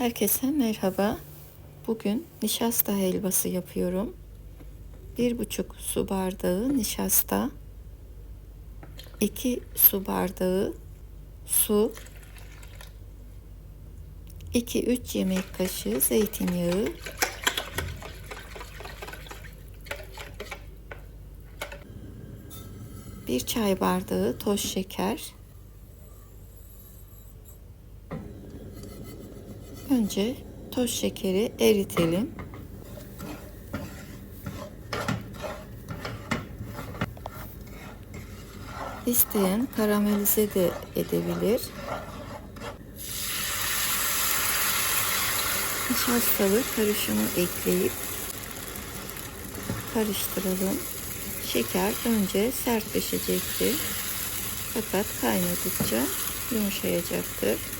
Herkese merhaba. Bugün nişasta helvası yapıyorum. Bir buçuk su bardağı nişasta, 2 su bardağı su, 2-3 yemek kaşığı zeytinyağı, bir çay bardağı toz şeker, Önce toz şekeri eritelim. İsteyen karamelize de edebilir. Nişastalı karışımı ekleyip karıştıralım. Şeker önce sertleşecektir. Fakat kaynadıkça yumuşayacaktır.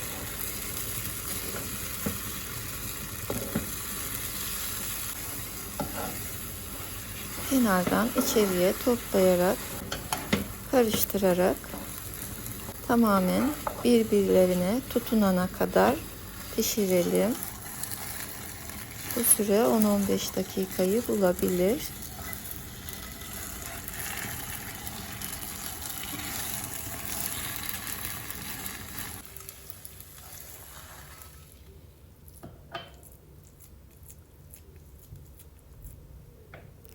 Kenardan içeriye toplayarak karıştırarak tamamen birbirlerine tutunana kadar pişirelim. Bu süre 10-15 dakikayı bulabilir.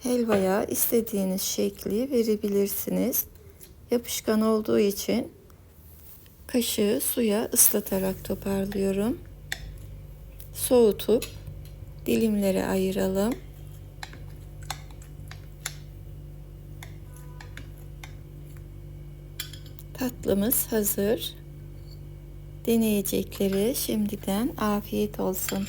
Helvaya istediğiniz şekli verebilirsiniz. Yapışkan olduğu için kaşığı suya ıslatarak toparlıyorum. Soğutup dilimlere ayıralım. Tatlımız hazır. Deneyeceklere şimdiden afiyet olsun.